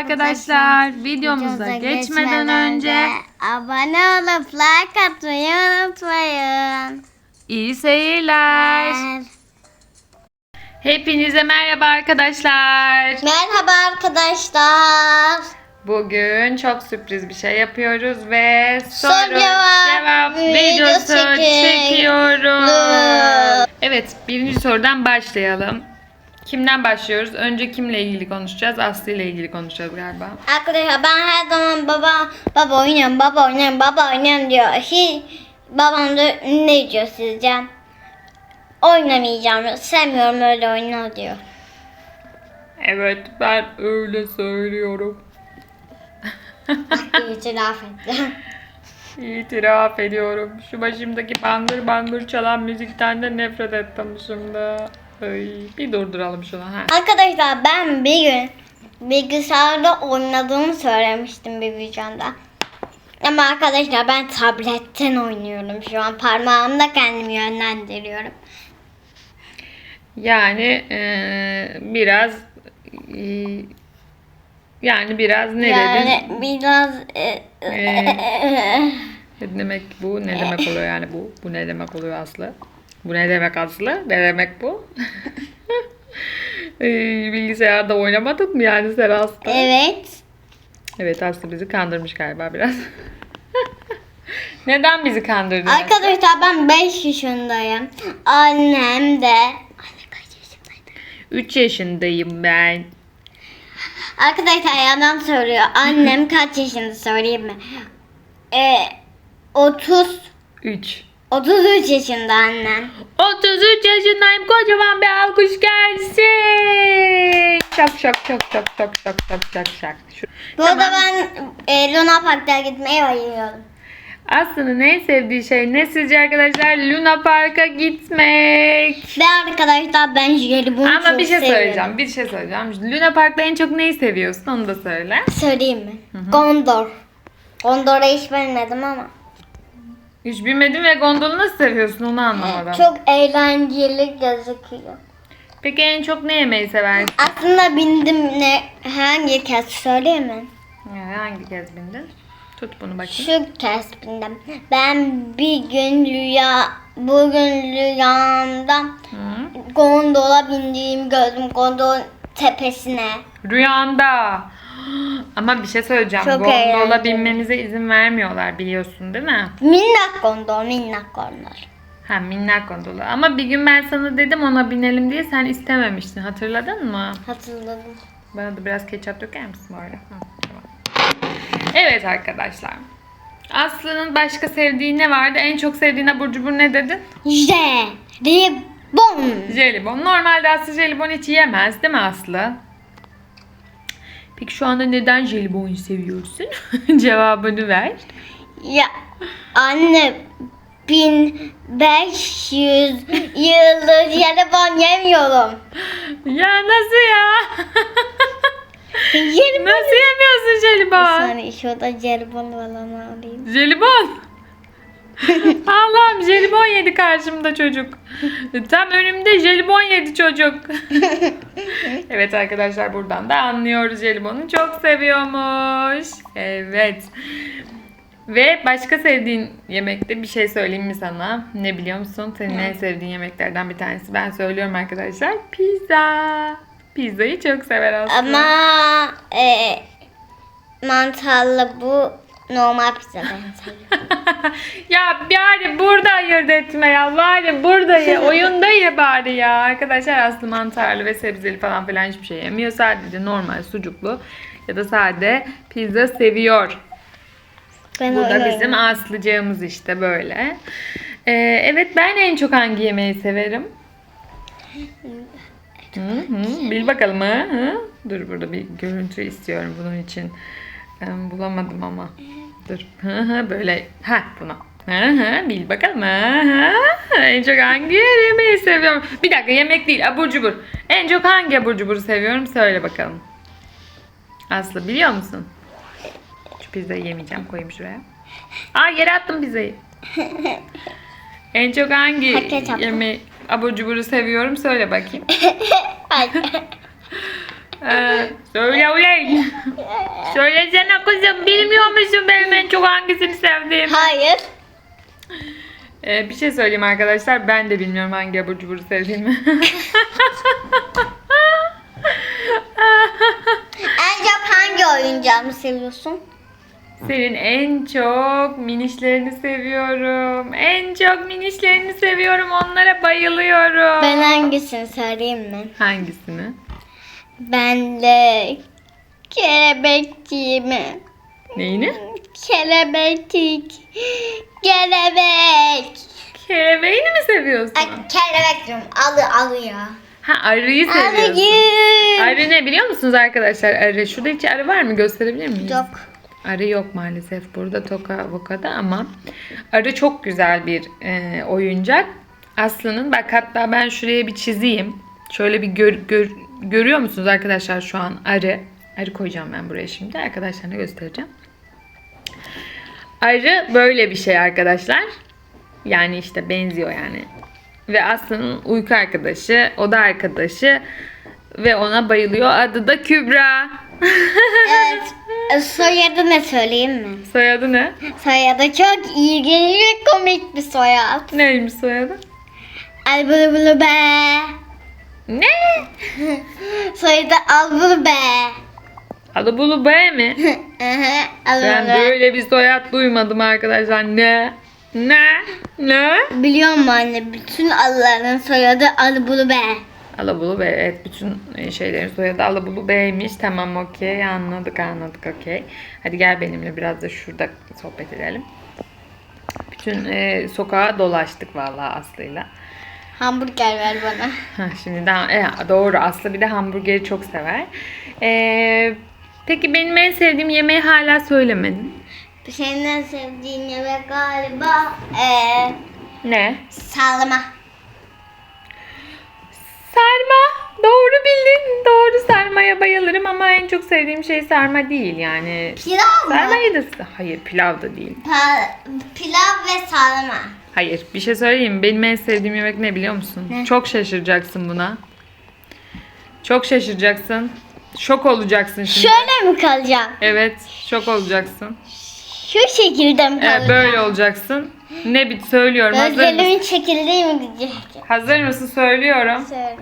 arkadaşlar. Videomuza geçmeden önce abone olup like atmayı unutmayın. iyi seyirler. Hepinize merhaba arkadaşlar. Merhaba arkadaşlar. Bugün çok sürpriz bir şey yapıyoruz ve soru Soru cevap cevap video videosu çekiyoruz. Evet birinci sorudan başlayalım. Kimden başlıyoruz? Önce kimle ilgili konuşacağız? Aslı ile ilgili konuşacağız galiba. Arkadaşlar ben her zaman baba baba oynuyorum baba oynuyorum baba oynuyorum diyor. Hiç babam da ne diyor sizce? Oynamayacağım. Sevmiyorum öyle oyunu diyor. Evet ben öyle söylüyorum. İtiraf etti. İtiraf ediyorum. Şu başımdaki bangır bangır çalan müzikten de nefret ettim şimdi. Ay, bir durduralım şunu. Ha. Arkadaşlar ben bir gün bilgisayarda oynadığımı söylemiştim bir videomda. Ama arkadaşlar ben tabletten oynuyorum şu an. Parmağımla kendimi yönlendiriyorum. Yani eee, biraz eee, yani biraz ne dedin? yani biraz e, Ee, Ne demek bu? Ne demek oluyor yani bu? Bu ne demek oluyor Aslı? Bu ne demek Aslı? Ne demek bu? Ee, bilgisayarda oynamadın mı yani sen Aslı? evet. Evet Aslı bizi kandırmış galiba biraz. Neden bizi kandırdın? Arkadaşlar ben 5 yaşındayım. Annem de Anne kaç yaşındaydı? 3 yaşındayım ben. Arkadaşlar yalan söylüyor. Annem kaç yaşında söyleyeyim mi? Ee, 30 3. 33 yaşında annem. 33 yaşındayım. Kocaman bir alkış gelsin. Şak şak şak şak şak şak şak şak şak. Bu arada ben e, Luna Park'ta gitmeye bayılıyorum. Aslı'nın en sevdiği şey ne sizce arkadaşlar? Luna Park'a gitmek. Ve arkadaşlar ben jelibon Ama çok bir şey seviyorum. söyleyeceğim. Bir şey söyleyeceğim. Luna Park'ta en çok neyi seviyorsun? Onu da söyle. Söyleyeyim mi? Gondor. Gondor'a hiç bilmedim ama. Hiç bilmedim ve gondolu nasıl seviyorsun onu anlamadım. Çok eğlenceli gözüküyor. Peki en çok ne yemeyi seversin? Aslında bindim ne hangi kez söyleyeyim mi? Yani hangi kez bindin? Tut bunu bakayım. Şu kez bindim. Ben bir gün rüya, bugün rüyamda Hı. gondola bindiğimi gördüm. Gondol tepesine. Rüyanda. Ama bir şey söyleyeceğim. Çok Gondola eğlenceli. binmenize izin vermiyorlar biliyorsun değil mi? Minnak gondol, minnak gondol. Ha minnak gondola. Ama bir gün ben sana dedim ona binelim diye sen istememiştin. Hatırladın mı? Hatırladım. Bana da biraz ketçap döker misin bu arada? Hı, tamam. Evet arkadaşlar. Aslı'nın başka sevdiği ne vardı? En çok sevdiğin abur cubur ne dedin? Jelibon. Jelibon. Normalde Aslı jelibon hiç yemez değil mi Aslı? Peki şu anda neden jelibon seviyorsun? Cevabını ver. Ya anne 1500 yıldır jelibon yemiyorum. Ya nasıl ya? Jelibon. nasıl yemiyorsun Bir jelibon? saniye şurada jelibon falan alayım. Jelibon. Allah'ım jelibon yedi karşımda çocuk. Tam önümde jelibon yedi çocuk. Evet arkadaşlar buradan da anlıyoruz jelibonu çok seviyormuş. Evet. Ve başka sevdiğin yemekte bir şey söyleyeyim mi sana? Ne biliyor musun? Senin en sevdiğin yemeklerden bir tanesi. Ben söylüyorum arkadaşlar. Pizza. Pizzayı çok sever aslında. Ama e, mantarlı bu normal pizza ya bari burada ayırt etme ya. Bari burada ye. Oyunda ye bari ya. Arkadaşlar aslı mantarlı ve sebzeli falan filan hiçbir şey yemiyor. Sadece normal sucuklu ya da sade pizza seviyor. Ben Bu da öyle- bizim aslıcığımız işte böyle. Ee, evet ben en çok hangi yemeği severim? Hı hı. Bil bakalım ha. Hı? Dur burada bir görüntü istiyorum bunun için. Ben bulamadım ama. Dur. Böyle. Ha bunu. Hı hı. Bil bakalım. Hı. En çok hangi yemeği seviyorum? Bir dakika yemek değil abur cubur. En çok hangi abur cuburu seviyorum? Söyle bakalım. Aslı biliyor musun? Şu pizzayı yemeyeceğim. Koyayım şuraya. Aa yere attım pizzayı. en çok hangi yemeği abur cuburu seviyorum? Söyle bakayım. Ee, söyle ulan. Söylesene kızım bilmiyor musun benim en çok hangisini sevdiğimi? Hayır. Ee, bir şey söyleyeyim arkadaşlar. Ben de bilmiyorum hangi abur cuburu sevdiğimi. En çok hangi oyuncağını seviyorsun? Senin en çok minişlerini seviyorum. En çok minişlerini seviyorum. Onlara bayılıyorum. Ben hangisini söyleyeyim mi? Hangisini? Ben de kelebekçiğimi. Neyini? Kelebekçik. Kelebek. Kelebeğini mi seviyorsun? Ay kelebek diyorum. Alı alıyor. Ha arıyı seviyorsun. Arıyı. Arı ne biliyor musunuz arkadaşlar? Arı. Şurada hiç arı var mı? Gösterebilir miyiz? Yok. Arı yok maalesef burada Toka Voka'da ama arı çok güzel bir e, oyuncak. Aslı'nın bak hatta ben şuraya bir çizeyim. Şöyle bir gör, gör- görüyor musunuz arkadaşlar şu an arı. Arı koyacağım ben buraya şimdi. Arkadaşlarına göstereceğim. Arı böyle bir şey arkadaşlar. Yani işte benziyor yani. Ve Aslı'nın uyku arkadaşı, oda arkadaşı ve ona bayılıyor. Adı da Kübra. Evet. Soyadı ne söyleyeyim mi? Soyadı ne? Soyadı çok ilginç ve komik bir soyad. Neymiş soyadı? Albulu be. Ne? Soyadı Albulu be. Alıbulu B mi? Ben böyle bir soyad duymadım arkadaşlar. Ne? Ne? Ne? Biliyor musun anne? Bütün alıların soyadı Albulu be. Alabulu B. Evet bütün e, şeylerin soyadı Alabulu B'ymiş. Tamam okey anladık anladık okey. Hadi gel benimle biraz da şurada sohbet edelim. Bütün e, sokağa dolaştık vallahi Aslı'yla. Hamburger ver bana. Hah, Şimdi daha e, doğru Aslı bir de hamburgeri çok sever. E, peki benim en sevdiğim yemeği hala söylemedin. Senin en sevdiğin yemek galiba ee, Ne? salma. Sarma. Doğru bildin. Doğru sarmaya bayılırım ama en çok sevdiğim şey sarma değil yani. Pilav mı? Sarmayı da hayır pilav da değil. Pa- pilav ve salma. Hayır bir şey söyleyeyim mi? Benim en sevdiğim yemek ne biliyor musun? Ne? Çok şaşıracaksın buna. Çok şaşıracaksın. Şok olacaksın şimdi. Şöyle mi kalacağım? Evet şok olacaksın. Şu şekilde mi Evet, kalacağım? böyle olacaksın. Ne bir söylüyorum. Gözlerimin çekildiği mi gidecek? Hazır mısın? Söylüyorum. Söyle.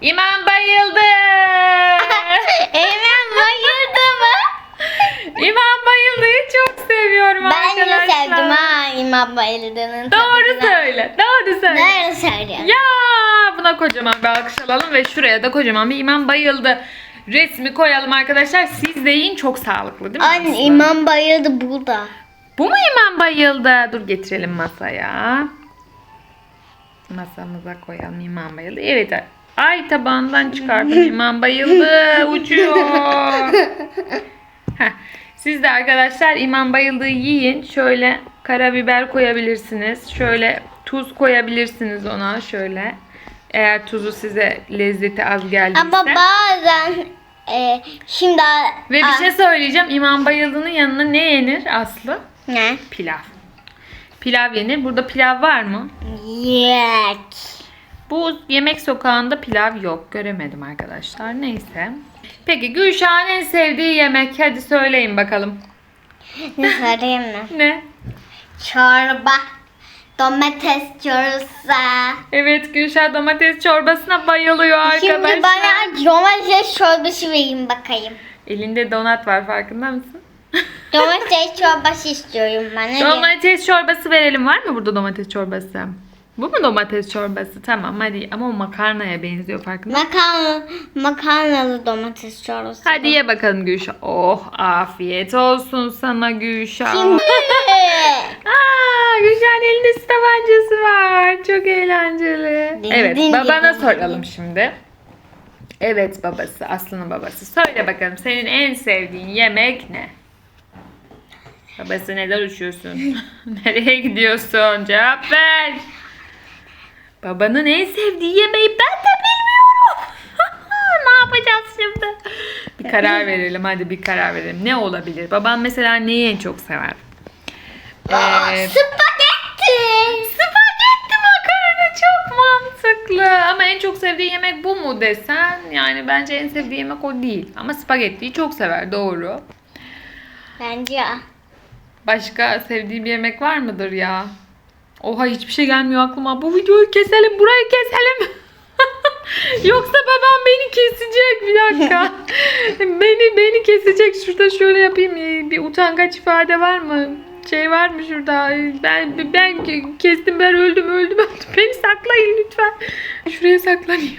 İmam bayıldı. Eymen bayıldı mı? İmam bayıldığı çok seviyorum Ben de arkadaşlar. sevdim ha İmam bayıldığının Doğru söyle. Doğru söyle. Nerede söylüyorsun? Ya buna kocaman bir alkış alalım ve şuraya da kocaman bir imam bayıldı. Resmi koyalım arkadaşlar. Siz de yiyin çok sağlıklı değil mi? Anne Aslı? İmam bayıldı burada. Bu mu imam bayıldı? Dur getirelim masaya. Masamıza koyalım imam bayıldı. Evet. Ay tabağından çıkardım imam bayıldı. Uçuyor. Heh. Siz de arkadaşlar imam bayıldığı yiyin. Şöyle karabiber koyabilirsiniz. Şöyle tuz koyabilirsiniz ona. Şöyle. Eğer tuzu size lezzeti az geldiyse. Ama bazen e, şimdi Ve bir şey söyleyeceğim. İmam bayıldığının yanına ne yenir Aslı? ne? Pilav. Pilav yenir. Burada pilav var mı? Yek. Bu yemek sokağında pilav yok. Göremedim arkadaşlar. Neyse. Peki Gülşah'ın en sevdiği yemek. Hadi söyleyin bakalım. Ne söyleyeyim mi? Ne? Çorba. Domates çorbası. Evet Gülşah domates çorbasına bayılıyor arkadaşlar. Şimdi bana domates çorbası verin bakayım. Elinde donat var farkında mısın? Domates çorbası istiyorum ben. Hadi. Domates çorbası verelim. Var mı burada domates çorbası? Bu mu domates çorbası? Tamam hadi ama o makarnaya benziyor farkında mısın? Makarna, makarnalı domates çorbası. Hadi ye bakalım Gülşah. Oh afiyet olsun sana Gülşah. Şimdi. Aa, Gülşah'ın elinde su tabancası var. Çok eğlenceli. Din evet din babana din. soralım şimdi. Evet babası, Aslı'nın babası. Söyle bakalım senin en sevdiğin yemek ne? Babası neden uçuyorsun? Nereye gidiyorsun? Cevap ver. Babanın en sevdiği yemeği ben de bilmiyorum. ne yapacağız şimdi? Bir karar verelim hadi bir karar verelim. Ne olabilir? Baban mesela neyi en çok sever? Aa, Ee, Spagetti. Spagetti makarna çok mantıklı. Ama en çok sevdiği yemek bu mu desen yani bence en sevdiği yemek o değil. Ama spagettiyi çok sever doğru. Bence. Başka sevdiği bir yemek var mıdır ya? Oha hiçbir şey gelmiyor aklıma. Bu videoyu keselim, burayı keselim. Yoksa babam beni kesecek bir dakika. beni beni kesecek. Şurada şöyle yapayım. Ee, Bir utangaç ifade var mı? Şey var mı şurada? Ben ben kestim ben öldüm öldüm. öldüm. Beni saklayın lütfen. Şuraya saklanayım.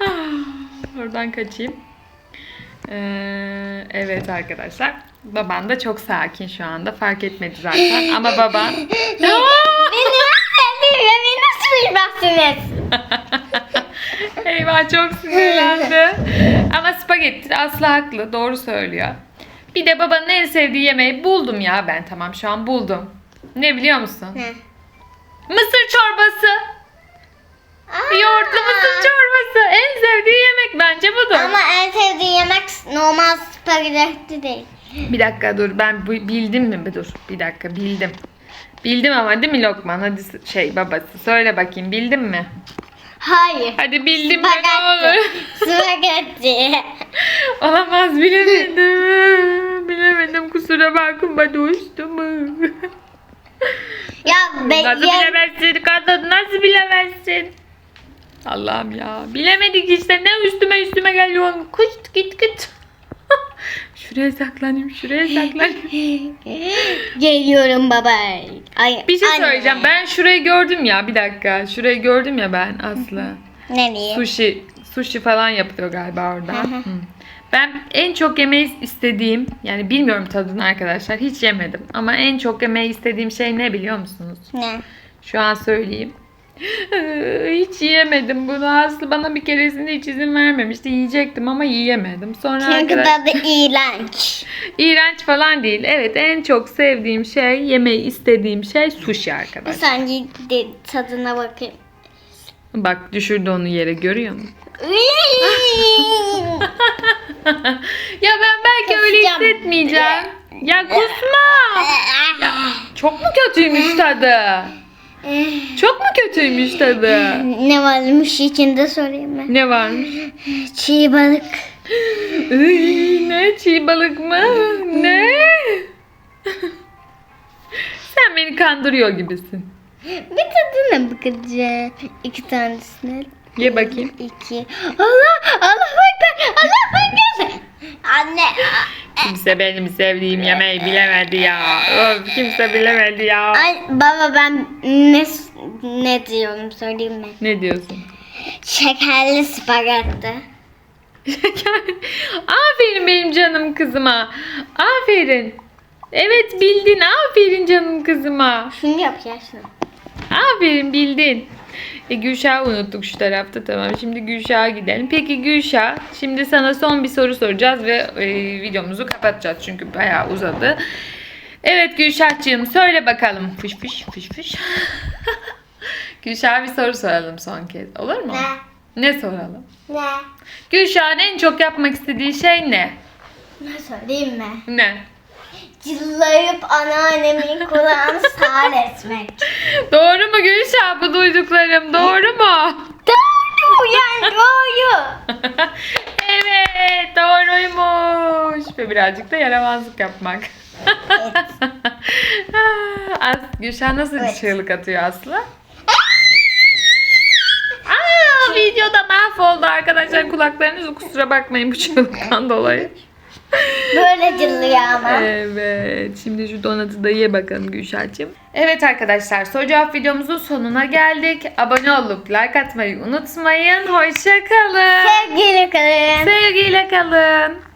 Ah, Oradan kaçayım. Ee, evet arkadaşlar. Baban da çok sakin şu anda. Fark etmedi zaten. Ama baban... Beni nasıl beni nasıl bilmezsiniz? Eyvah çok sinirlendi. Ama spagetti Aslı haklı. Doğru söylüyor. Bir de babanın en sevdiği yemeği buldum ya ben. Tamam şu an buldum. Ne biliyor musun? Ne? Mısır çorbası. Yoğurtlu mısır çorbası. En sevdiği yemek bence budur. Ama en sevdiği yemek normal spagetti değil. Bir dakika dur ben bildim mi? Dur bir dakika bildim. Bildim ama değil mi Lokman? Hadi şey babası söyle bakayım bildin mi? Hayır. Hadi bildim mi ne olur. Spagetti. Olamaz bilemedim. bilemedim kusura bakma dostum. ya be, nasıl ya, bilemezsin kadın nasıl bilemezsin? Allah'ım ya. Bilemedik işte ne üstüme üstüme geliyorsun. Kıt git git. Şuraya saklanayım şuraya saklanayım. Geliyorum baba. Ay, Bir şey anne. söyleyeceğim. Ben şurayı gördüm ya bir dakika. Şurayı gördüm ya ben Aslı. Nereye? Sushi, sushi falan yapılıyor galiba orada. Hı. Ben en çok yemeyi istediğim, yani bilmiyorum tadını arkadaşlar, hiç yemedim. Ama en çok yemeyi istediğim şey ne biliyor musunuz? Ne? Şu an söyleyeyim. hiç yiyemedim bunu. Aslı bana bir keresinde hiç izin vermemişti. Yiyecektim ama yiyemedim. Sonra Çünkü arkadaş- tadı iğrenç. iğrenç falan değil. Evet en çok sevdiğim şey, yemeyi istediğim şey sushi arkadaşlar. saniye de tadına bakayım. Bak düşürdü onu yere görüyor musun? ya ben belki öyle Kusacağım. hissetmeyeceğim. Ya kusma. Çok mu kötüymüş tadı? Çok mu kötüymüş tadı? ne varmış içinde sorayım mı? Ne varmış? Çiğ balık. Iy, ne çiğ balık mı? Ne? Sen beni kandırıyor gibisin. Bir tadına bakacağım. İki tanesine. Ye bakayım. İki. Allah! Allah bekler! Allah bekler! Anne! Kimse benim sevdiğim yemeği bilemedi ya. Of, kimse bilemedi ya. Ay baba ben ne ne diyorum söyleyeyim mi? Ne diyorsun? Şekerli spagetti. aferin benim canım kızıma. Aferin. Evet bildin. Aferin canım kızıma. Şunu yapacaksın. Aferin bildin. E, Gülşah'ı unuttuk şu tarafta tamam. Şimdi Gülşah'a gidelim. Peki Gülşah şimdi sana son bir soru soracağız ve e, videomuzu kapatacağız çünkü bayağı uzadı. Evet Gülşah'cığım söyle bakalım. Fış fış fış fış. Gülşah'a bir soru soralım son kez. Olur mu? Ne soralım? Ne? Gülşah'ın en çok yapmak istediği şey ne? Ne söyleyeyim mi? Ne? Cıllayıp anneannemin kulağını sağır etmek. Doğru mu Gülşah bu duyduklarım? Doğru mu? Doğru yani doğru. evet doğruymuş. Ve birazcık da yaramazlık yapmak. As Gülşah nasıl Evet. çığlık atıyor Aslı? Aa, videoda mahvoldu arkadaşlar. Kulaklarınız kusura bakmayın bu çığlıktan dolayı. Böyle cıllıyor ama. Evet. Şimdi şu donatı da ye bakalım Gülşah'cığım. Evet arkadaşlar soru cevap videomuzun sonuna geldik. Abone olup like atmayı unutmayın. Hoşça kalın. Sevgili kalın. Sevgiyle kalın.